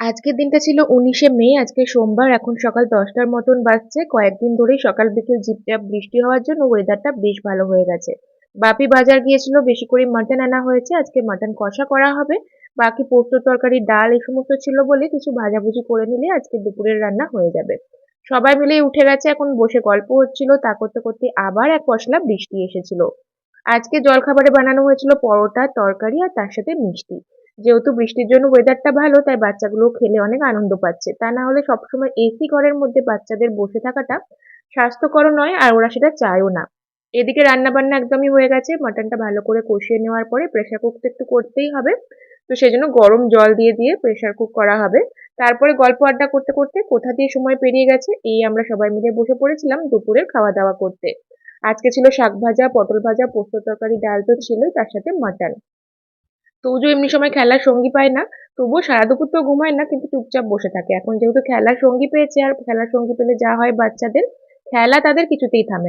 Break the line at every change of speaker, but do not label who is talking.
আজকের দিনটা ছিল উনিশে মে, আজকে সোমবার, এখন সকাল দশটার মতন বাজছে। কয়েকদিন ধরেই সকাল বিকেল ঝিপঝাপ বৃষ্টি হওয়ার জন্য ওয়েদারটা বেশ ভালো হয়ে গেছে। বাপি বাজার গিয়েছিল, বেশি করে মাটন আনা হয়েছে। আজকে মাটন কষা করা হবে। বাকি পোস্ত তরকারি, ডাল এই সমস্ত ছিল বলে কিছু ভাজাভুজি করে নিলে আজকে দুপুরের রান্না হয়ে যাবে। সবাই মিলে উঠে গেছে, এখন বসে গল্প হচ্ছিল। তা করতে করতে আবার এক পশলা বৃষ্টি এসেছিল। আজকে জলখাবারে বানানো হয়েছিল পরোটা, তরকারি আর তার সাথে মিষ্টি। যেহেতু বৃষ্টির জন্য ওয়েদারটা ভালো, তাই বাচ্চাগুলো খেলে অনেক আনন্দ পাচ্ছে। তা না হলে সবসময় এসি ঘরের মধ্যে বাচ্চাদের বসে থাকাটা স্বাস্থ্যকর নয়, আর ওরা সেটা চায়ও না। এদিকে রান্না বান্না একদমই হয়ে গেছে, মাটনটা ভালো করে কষিয়ে নেওয়ার পরে প্রেশার কুক তো একটু করতেই হবে। তো সেই জন্য গরম জল দিয়ে দিয়ে প্রেশার কুক করা হবে। তারপরে গল্প আড্ডা করতে করতে কোথা দিয়ে সময় পেরিয়ে গেছে, এই আমরা সবাই মিলে বসে পড়েছিলাম দুপুরের খাওয়া দাওয়া করতে। আজকে ছিল শাক ভাজা, পটল ভাজা, পোস্ত তরকারি, ডাল তো ছিলই, তার সাথে মাটন। তুজো এমনি সময় খেলার সঙ্গী পায় না। তবুও সারা দুপুর তো ঘুমায় না, কিন্তু চুপচাপ বসে থাকে। এখন যেহেতু খেলার সঙ্গী পেয়েছে আর খেলার সঙ্গী পেলে যা হয় বাচ্চাদের, খেলা তাদের কিছুতেই থামে না।